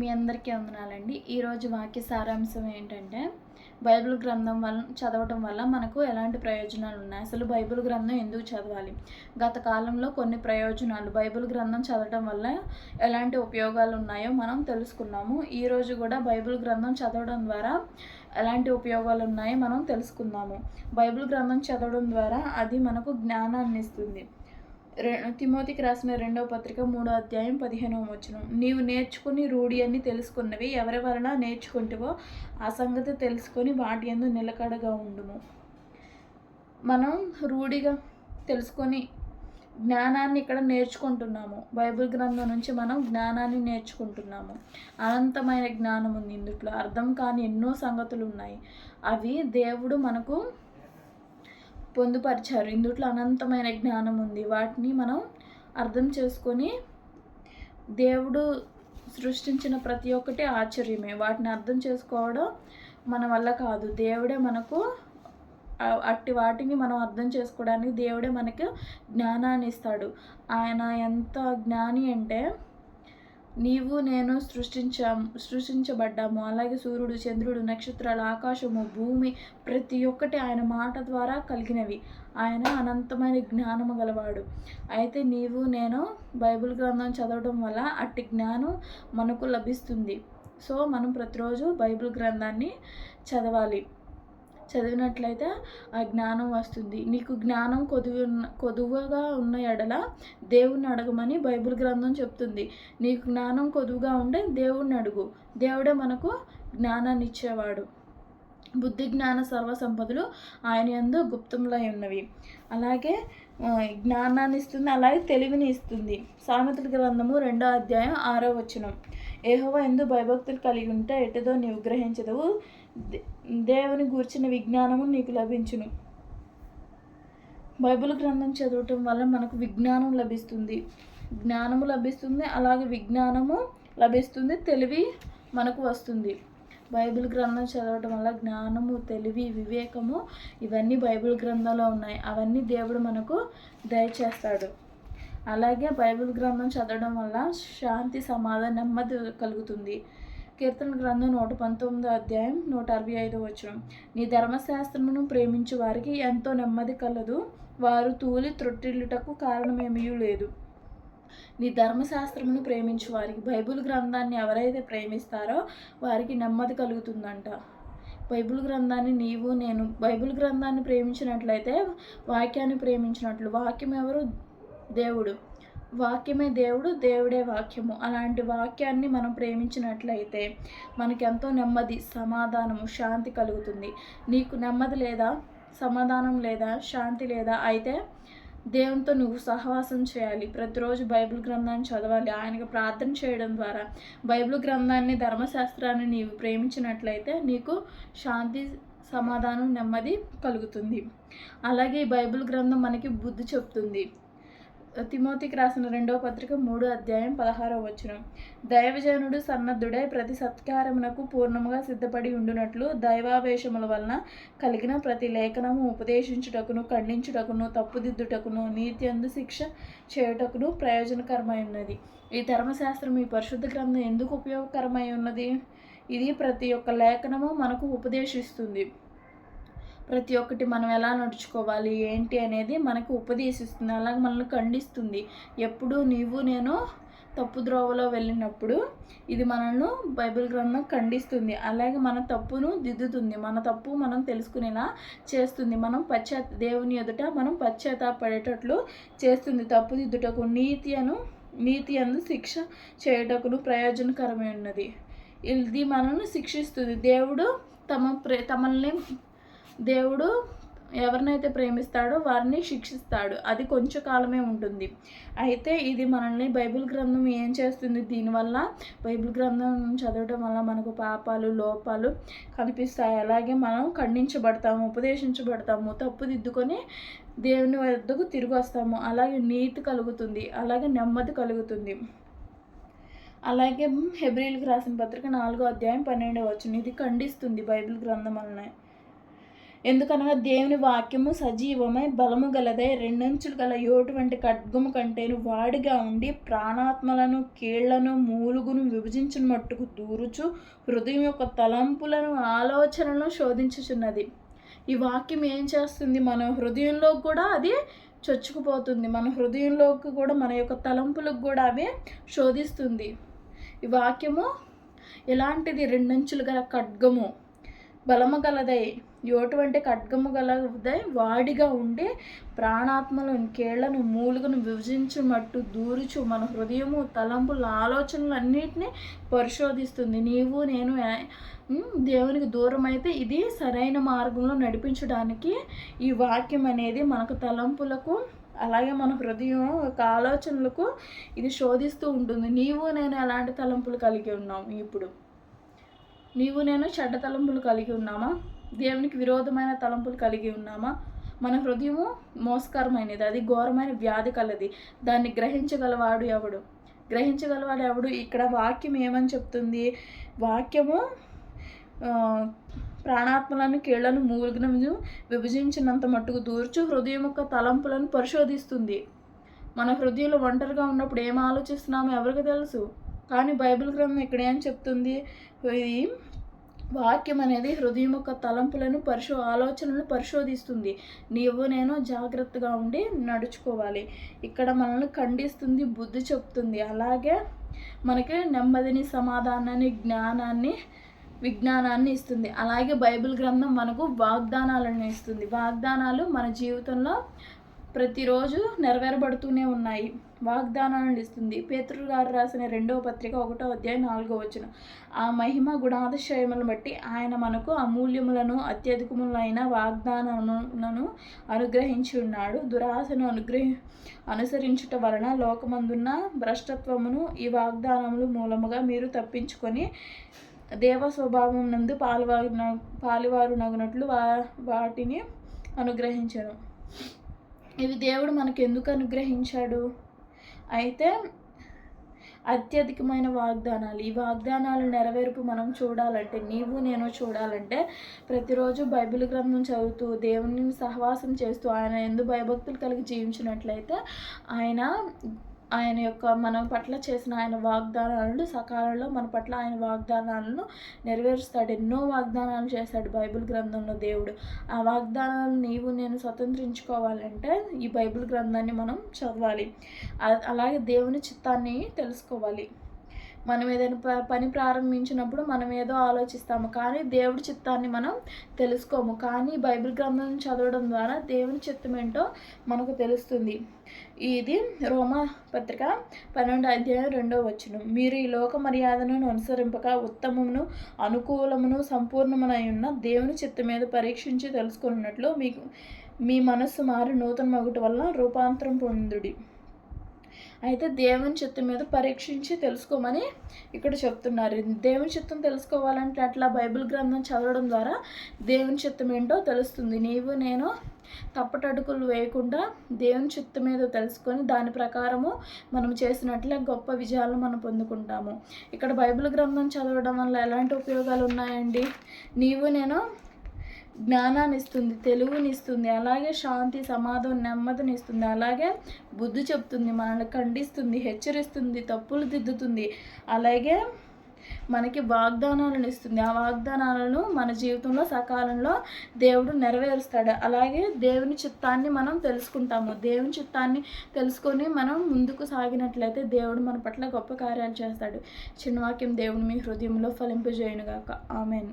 మీ అందరికీ వందనాలండి. ఈరోజు వాక్య సారాంశం ఏంటంటే బైబిల్ గ్రంథం వల్ల చదవటం వల్ల మనకు ఎలాంటి ప్రయోజనాలు ఉన్నాయి? అసలు బైబిల్ గ్రంథం ఎందుకు చదవాలి? గత కాలంలో కొన్ని ప్రయోజనాలు. బైబిల్ గ్రంథం చదవటం వల్ల ఎలాంటి ఉపయోగాలు ఉన్నాయో మనం తెలుసుకున్నాము. ఈరోజు కూడా బైబిల్ గ్రంథం చదవడం ద్వారా ఎలాంటి ఉపయోగాలు ఉన్నాయో మనం తెలుసుకుందాము బైబిల్ గ్రంథం చదవడం ద్వారా అది మనకు జ్ఞానాన్ని ఇస్తుంది. తిమోతికి రాసిన రెండవ పత్రిక మూడో అధ్యాయం పదిహేనవ వచనం. నీవు నేర్చుకుని రూఢి అని తెలుసుకున్నవి ఎవరి వలన నేర్చుకుంటావో ఆ సంగతి తెలుసుకొని వాటి ఎందు నిలకడగా ఉండుము. మనం రూఢిగా తెలుసుకొని జ్ఞానాన్ని ఇక్కడ నేర్చుకుంటున్నాము. బైబిల్ గ్రంథం నుంచి మనం జ్ఞానాన్ని నేర్చుకుంటున్నాము. అనంతమైన జ్ఞానం ఉంది ఇందుట్లో. అర్థం కాని ఎన్నో సంగతులు ఉన్నాయి అవి దేవుడు మనకు పొందుపరిచారు. ఇందుట్లో అనంతమైన జ్ఞానం ఉంది. వాటిని మనం అర్థం చేసుకొని దేవుడు సృష్టించిన ప్రతి ఒక్కటి ఆశ్చర్యమే. వాటిని అర్థం చేసుకోవడం మన వల్ల కాదు. దేవుడే మనకు అట్టి వాటిని మనం అర్థం చేసుకోవడానికి దేవుడే మనకు జ్ఞానాన్ని ఇస్తాడు. ఆయన ఎంత జ్ఞాని అంటే నీవు నేను సృష్టించాము సృష్టించబడ్డాము. అలాగే సూర్యుడు చంద్రుడు నక్షత్రాలు ఆకాశము భూమి ప్రతి ఒక్కటి ఆయన మాట ద్వారా కలిగినవి. ఆయన అనంతమైన జ్ఞానము గలవాడు. అయితే నీవు నేను బైబిల్ గ్రంథం చదవడం వల్ల అట్టి జ్ఞానం మనకు లభిస్తుంది. సో మనం ప్రతిరోజు బైబిల్ గ్రంథాన్ని చదవాలి. చదివినట్లయితే ఆ జ్ఞానం వస్తుంది. నీకు జ్ఞానం కొదువు కొదువుగా ఉన్న ఎడల దేవుణ్ణి అడగమని బైబిల్ గ్రంథం చెప్తుంది. నీకు జ్ఞానం కొదువుగా ఉండే దేవుణ్ణి అడుగు. దేవుడే మనకు జ్ఞానాన్ని ఇచ్చేవాడు. బుద్ధి జ్ఞాన సర్వ సంపదలు ఆయన ఎందు గుప్తంలో ఉన్నవి. అలాగే జ్ఞానాన్ని ఇస్తుంది అలాగే తెలివిని ఇస్తుంది. సామెతల గ్రంథము రెండో అధ్యాయం ఆరో వచనం. ఏహోవ ఎందు భయభక్తులు కలిగి ఉంటే ఎటుదో నీవు గ్రహించదవు. దేవుని గూర్చిన విజ్ఞానము నీకు లభించును. బైబిల్ గ్రంథం చదవటం వల్ల మనకు విజ్ఞానం లభిస్తుంది. జ్ఞానము లభిస్తుంది అలాగే విజ్ఞానము లభిస్తుంది తెలివి మనకు వస్తుంది. బైబిల్ గ్రంథం చదవటం వల్ల జ్ఞానము తెలివి వివేకము ఇవన్నీ బైబిల్ గ్రంథంలో ఉన్నాయి. అవన్నీ దేవుడు మనకు దయచేస్తాడు. అలాగే బైబిల్ గ్రంథం చదవడం వల్ల శాంతి సమాధానం నెమ్మది కలుగుతుంది. కీర్తన గ్రంథం నూట పంతొమ్మిదో అధ్యాయం నూట అరవై ఐదో వచ్చిన నీ ధర్మశాస్త్రమును ప్రేమించు వారికి ఎంతో నెమ్మది కలదు. వారు తూలి త్రొట్టిల్లుటకు కారణమేమీ లేదు. నీ ధర్మశాస్త్రమును ప్రేమించు వారికి బైబిల్ గ్రంథాన్ని ఎవరైతే ప్రేమిస్తారో వారికి నెమ్మది కలుగుతుందంట. బైబిల్ గ్రంథాన్ని నీవు నేను బైబిల్ గ్రంథాన్ని ప్రేమించినట్లయితే వాక్యాన్ని ప్రేమించినట్లు వాక్యం ఎవరు దేవుడు. వాక్యమే దేవుడు దేవుడే వాక్యము. అలాంటి వాక్యాన్ని మనం ప్రేమించినట్లయితే మనకెంతో నెమ్మది సమాధానము శాంతి కలుగుతుంది. నీకు నెమ్మది లేదా సమాధానం లేదా శాంతి లేదా అయితే దేవునితో నువ్వు సహవాసం చేయాలి. ప్రతిరోజు బైబిల్ గ్రంథాన్ని చదవాలి. ఆయనకు ప్రార్థన చేయడం ద్వారా బైబిల్ గ్రంథాన్ని ధర్మశాస్త్రాన్ని నీవు ప్రేమించినట్లయితే నీకు శాంతి సమాధానం నెమ్మది కలుగుతుంది. అలాగే బైబిల్ గ్రంథం మనకి బుద్ధి చెప్తుంది. తిమోతికి రాసిన రెండవ పత్రిక మూడు అధ్యాయం పదహారవ వచ్చిన దైవజనుడు సన్నద్ధుడై ప్రతి సత్కారమునకు పూర్ణముగా సిద్ధపడి ఉండునట్లు దైవావేశముల వలన కలిగిన ప్రతి లేఖనము ఉపదేశించుటకును ఖండించుటకును తప్పుదిద్దుటకును నీతి అందు శిక్ష చేయుటకును ప్రయోజనకరమై ఉన్నది ఈ ధర్మశాస్త్రం ఈ పరిశుద్ధ గ్రంథం ఎందుకు ఉపయోగకరమై ఉన్నది ఇది ప్రతి ఒక్క లేఖనము మనకు ఉపదేశిస్తుంది. ప్రతి ఒక్కటి మనం ఎలా నడుచుకోవాలి ఏంటి అనేది మనకు ఉపదేశిస్తుంది అలాగే మనల్ని ఖండిస్తుంది. ఎప్పుడు నీవు నేను తప్పు ద్రోవలో వెళ్ళినప్పుడు ఇది మనల్ని బైబిల్ గ్రంథం ఖండిస్తుంది. అలాగే మన తప్పును దిద్దుతుంది. మన తప్పు మనం తెలుసుకునేలా చేస్తుంది. మనం పశ్చాత్ దేవుని ఎదుట మనం పశ్చాత్తాపడేటట్లు చేస్తుంది. తప్పు దిద్దుటకు నీతి అను నీతి అందు శిక్ష చేయుటకును ప్రయోజనకరమైనది. ఇది మనల్ని శిక్షిస్తుంది. దేవుడు తమ ప్రే తమల్ని దేవుడు ఎవరినైతే ప్రేమిస్తాడో వారిని శిక్షిస్తాడు. అది కొంచెం కాలమే ఉంటుంది. అయితే ఇది మనల్ని బైబిల్ గ్రంథం ఏం చేస్తుంది? దీనివల్ల బైబిల్ గ్రంథం చదవడం వల్ల మనకు పాపాలు లోపాలు కనిపిస్తాయి. అలాగే మనం ఖండించబడతాము ఉపదేశించబడతాము తప్పు దిద్దుకొని దేవుని వద్దకు తిరిగి వస్తాము. అలాగే నీతి కలుగుతుంది. అలాగే నెమ్మది కలుగుతుంది. అలాగే హెబ్రిల్కి రాసిన పత్రిక నాలుగో అధ్యాయం పన్నెండవ వచ్చింది ఇది ఖండిస్తుంది బైబిల్ గ్రంథం వలన ఎందుకనగా దేవుని వాక్యము సజీవమై బలము గలదై రెండంచులు గల ఎటువంటి ఖడ్గము కంటేను వాడిగా ఉండి ప్రాణాత్మలను కీళ్ళను మూలుగును విభజించిన మట్టుకు దూరుచు హృదయం యొక్క తలంపులను ఆలోచనలను శోధించుచున్నది. ఈ వాక్యం ఏం చేస్తుంది? మన హృదయంలో కూడా అది చొచ్చుకుపోతుంది. మన హృదయంలోకి కూడా మన యొక్క తలంపులకు కూడా అవి శోధిస్తుంది. ఈ వాక్యము ఎలాంటిది? రెండంచులు గల ఖడ్గము బలము గలదై ఎటువంటి ఖడ్గము గలదై వాడిగా ఉండి ప్రాణాత్మలను కేళ్ళను మూలుగును విభజించుమట్టు దూరుచు మన హృదయము తలంపుల ఆలోచనలు అన్నిటినీ పరిశోధిస్తుంది. నీవు నేను దేవునికి దూరం అయితే ఇది సరైన మార్గంలో నడిపించడానికి ఈ వాక్యం అనేది మనకు తలంపులకు అలాగే మన హృదయం ఒక ఆలోచనలకు ఇది శోధిస్తూ ఉంటుంది. నీవు నేను ఎలాంటి తలంపులు కలిగి ఉన్నాం ఇప్పుడు? నీవు నేను చెడ్డ తలంపులు కలిగి ఉన్నామా? దేవునికి విరోధమైన తలంపులు కలిగి ఉన్నామా? మన హృదయము మోసకరమైనది అది ఘోరమైన వ్యాధి కలది. దాన్ని గ్రహించగలవాడు ఎవడు? గ్రహించగలవాడు ఎవడు? ఇక్కడ వాక్యం ఏమని చెప్తుంది? వాక్యము ప్రాణాత్మలను కీళ్ళను మూలుగును విభజించినంత మట్టుకు దూర్చు హృదయం యొక్క తలంపులను పరిశోధిస్తుంది. మన హృదయంలో ఒంటరిగా ఉన్నప్పుడు ఏం ఆలోచిస్తున్నామో ఎవరికి తెలుసు? కానీ బైబిల్ గ్రంథం ఇక్కడ ఏం చెప్తుంది? ఇది వాక్యం అనేది హృదయం యొక్క తలంపులను పరిశో ఆలోచనలను పరిశోధిస్తుంది. నీవు నేను జాగ్రత్తగా ఉండి నడుచుకోవాలి. ఇక్కడ మనల్ని ఖండిస్తుంది బుద్ధి చెప్తుంది. అలాగే మనకి నెమ్మదిని సమాధానాన్ని జ్ఞానాన్ని విజ్ఞానాన్ని ఇస్తుంది. అలాగే బైబిల్ గ్రంథం మనకు వాగ్దానాలను ఇస్తుంది. వాగ్దానాలు మన జీవితంలో ప్రతిరోజు నెరవేరబడుతూనే ఉన్నాయి. వాగ్దానాలను ఇస్తుంది. పేతృ గారు రాసిన రెండవ పత్రిక ఒకటో అధ్యాయం నాలుగో వచ్చిన ఆ మహిమ గుణాతిశయములను బట్టి ఆయన మనకు అమూల్యములను అత్యధికములైన వాగ్దానములను అనుగ్రహించి ఉన్నాడు. దురాశను అనుగ్రహి అనుసరించుట వలన లోకమందున్న భ్రష్టత్వమును ఈ వాగ్దానములు మూలముగా మీరు తప్పించుకొని దేవ స్వభావం నందు పాలువారు పాలువారు నగినట్లు వా వాటిని అనుగ్రహించను. ఇవి దేవుడు మనకు ఎందుకు అనుగ్రహించాడు? అయితే అత్యధికమైన వాగ్దానాలు. ఈ వాగ్దానాలు నెరవేర్పు మనం చూడాలంటే నీవు నేను చూడాలంటే ప్రతిరోజు బైబిల్ గ్రంథం చదువుతూ దేవుని సహవాసం చేస్తూ ఆయన ఎందు భయభక్తులు కలిగి జీవించినట్లయితే ఆయన ఆయన యొక్క మన పట్ల చేసిన ఆయన వాగ్దానాలను సకాలంలో మన పట్ల ఆయన వాగ్దానాలను నెరవేరుస్తాడు. ఎన్నో వాగ్దానాలు చేశాడు బైబిల్ గ్రంథంలో దేవుడు. ఆ వాగ్దానాలను నీవు నేను స్వతంత్రించుకోవాలంటే ఈ బైబిల్ గ్రంథాన్ని మనం చదవాలి. అలాగే దేవుని చిత్తాన్ని తెలుసుకోవాలి. మనం ఏదైనా ప పని ప్రారంభించినప్పుడు మనం ఏదో ఆలోచిస్తాము. కానీ దేవుడి చిత్తాన్ని మనం తెలుసుకోము. కానీ బైబిల్ గ్రంథం చదవడం ద్వారా దేవుని చిత్తం ఏంటో మనకు తెలుస్తుంది. ఇది రోమా పత్రిక పన్నెండు అధ్యాయం రెండో వచ్చును మీరు ఈ లోక మర్యాదను అనుసరింపక ఉత్తమమును అనుకూలమును సంపూర్ణమునై ఉన్న దేవుని చిత్తం మీద పరీక్షించి తెలుసుకున్నట్లు మీకు మీ మనస్సు మారి నూతన మగుటి వల్ల రూపాంతరం పొందుడి. అయితే దేవుని చిత్తం మీద పరీక్షించి తెలుసుకోమని ఇక్కడ చెప్తున్నారు. దేవుని చిత్తం తెలుసుకోవాలంటే అట్లా బైబిల్ గ్రంథం చదవడం ద్వారా దేవుని చిత్తం ఏంటో తెలుస్తుంది. నీవు నేను తప్పటడుకులు వేయకుండా దేవుని చిత్తం మీద తెలుసుకొని దాని ప్రకారము మనం చేసినట్లే గొప్ప విజయాలను మనం పొందుకుంటాము. ఇక్కడ బైబిల్ గ్రంథం చదవడం వల్ల ఎలాంటి ఉపయోగాలు ఉన్నాయండి? నీవు నేను జ్ఞానాన్ని ఇస్తుంది తెలుగుని ఇస్తుంది అలాగే శాంతి సమాధం నెమ్మదిని ఇస్తుంది అలాగే బుద్ధి చెప్తుంది మనల్ని ఖండిస్తుంది హెచ్చరిస్తుంది తప్పులు దిద్దుతుంది అలాగే మనకి వాగ్దానాలను ఇస్తుంది. ఆ వాగ్దానాలను మన జీవితంలో సకాలంలో దేవుడు నెరవేరుస్తాడు. అలాగే దేవుని చిత్తాన్ని మనం తెలుసుకుంటాము. దేవుని చిత్తాన్ని తెలుసుకొని మనం ముందుకు సాగినట్లయితే దేవుడు మన పట్ల గొప్ప కార్యాలు చేస్తాడు. చిన్నవాక్యం దేవుని మీ హృదయంలో ఫలింపజేయనుగాక. ఆమెను.